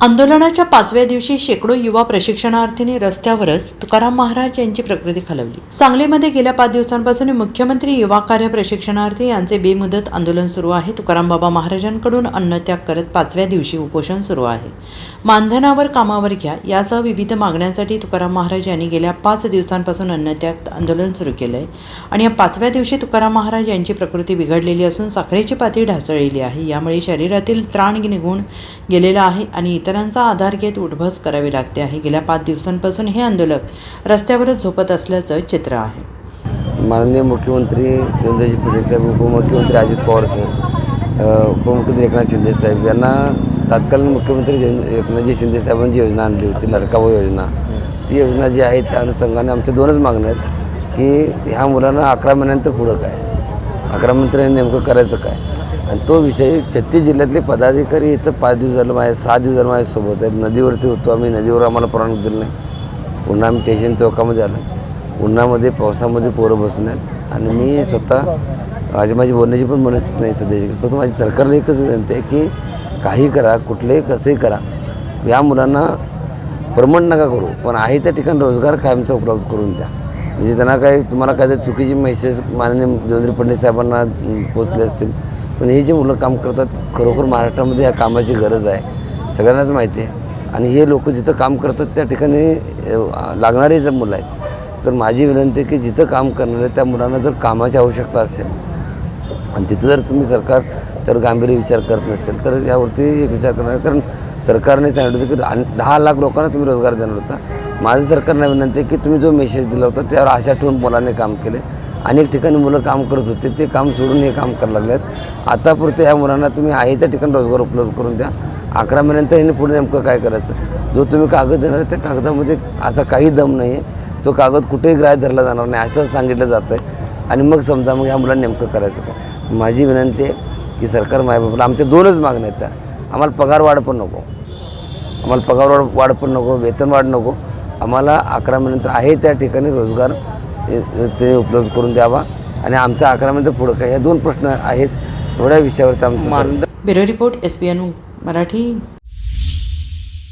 आंदोलनाच्या पाचव्या दिवशी शेकडो युवा प्रशिक्षणार्थींनी रस्त्यावरच तुकाराम महाराज यांची प्रकृती खालवली. सांगलीमध्ये गेल्या पाच दिवसांपासून मुख्यमंत्री युवा कार्य प्रशिक्षणार्थी यांचे बेमुदत आंदोलन सुरू आहे. तुकाराम बाबा महाराजांकडून अन्नत्याग करत पाचव्या दिवशी उपोषण सुरू आहे. मानधनावर कामावर घ्या यासह विविध मागण्यांसाठी तुकाराम महाराज यांनी गेल्या पाच दिवसांपासून अन्नत्याग आंदोलन सुरू केलं आहे आणि या पाचव्या दिवशी तुकाराम महाराज यांची प्रकृती बिघडलेली असून साखरेची पातळी ढासळलेली आहे. यामुळे शरीरातील त्राण निघून गेलेला आहे आणि इतरांचा आधार घेत उठबस करावी लागते आहे. गेल्या पाच दिवसांपासून हे आंदोलक रस्त्यावरच झोपत असल्याचं चित्र आहे. माननीय मुख्यमंत्री देवेंद्रजी फडणवीस साहेब उपमुख्यमंत्री अजित पवार साहेब उपमुख्यमंत्री एकनाथ शिंदे साहेब यांना तत्कालीन मुख्यमंत्री एकनाथजी शिंदे साहेबांची योजना आणली होती लडका योजना. ती योजना जी आहे त्या अनुषंगाने आमच्या दोनच मागण्या आहेत की ह्या मुलांना अकरा महिन्यानंतर पुढं काय? अकरा महिन्यानंतर नेमकं करायचं काय? आणि तो विषय छत्तीस जिल्ह्यातले पदाधिकारी इथं पाच दिवस झालं माझ्या सहा दिवस झालं माझ्यासोबत आहेत. नदीवरती होतो आम्ही. नदीवर आम्हाला परवानगी दिली नाही. पुन्हा आम्ही स्टेशन चौकामध्ये आलो. उन्हामध्ये पावसामध्ये पोरं बसून आहेत. आणि मी स्वतः माझी माझी बोलण्याची पण मनस्थिती नाही सध्याची. फक्त माझी सरकारला एकच विनंती आहे की काही करा कुठलेही कसंही करा. या मुलांना परमनंट नका करू पण आहे त्या ठिकाणी रोजगार कायमचा उपलब्ध करून द्या. म्हणजे त्यांना काही तुम्हाला काय जर चुकीची मेसेज माननीय देवेंद्र फडणवीस साहेबांना पोचले असतील. पण हे जे मुलं काम करतात खरोखर महाराष्ट्रामध्ये या कामाची गरज आहे सगळ्यांनाच माहिती आहे. आणि हे लोक जिथं काम करतात त्या ठिकाणी लागणारेच लागणारे जर मुलं आहेत तर माझी विनंती आहे की जिथं काम करणारे त्या मुलांना जर कामाची आवश्यकता असेल आणि तिथं जर तुम्ही सरकार त्यावर गांभीर्य विचार करत नसेल तर यावरती एक विचार करणार कारण सरकारने सांगितलं होतं की दहा लाख लोकांना तुम्ही रोजगार देणार होता. माझं सरकारला विनंती आहे की तुम्ही जो मेसेज दिला होता त्यावर आशा ठेवून मुलांनी काम केले. अनेक ठिकाणी मुलं काम करत होते ते काम सोडून हे काम करायला लागले आहेत आतापुरतं ह्या मुलांना तुम्ही आहे त्या ठिकाणी रोजगार उपलब्ध करून द्या. अकरा महिन्यानंतर ह्यांनी पुढे नेमकं काय करायचं? जो तुम्ही कागद देणार त्या कागदामध्ये असा काही दम नाही आहे. तो कागद कुठेही ग्राह्य धरला जाणार नाही असं सांगितलं जातं आहे आणि मग समजा मग ह्या मुलांना नेमकं करायचं काय? माझी विनंती आहे की सरकार मायबापाला आमच्या दोनच मागण्या आहेत त्या. आम्हाला पगार वाढ पण नको. आम्हाला पगार वाढ वाढ पण नको वेतन वाढ नको. आम्हाला अकरा महिन्यानंतर आहे त्या ठिकाणी रोजगार ते उपलब्ध करून द्यावा. आणि आमच्या अकरा महिन्यानंतर पुढं काय ह्या दोन प्रश्न आहेत. एवढ्या विषयावरती आमचं bureau report S B N Marathi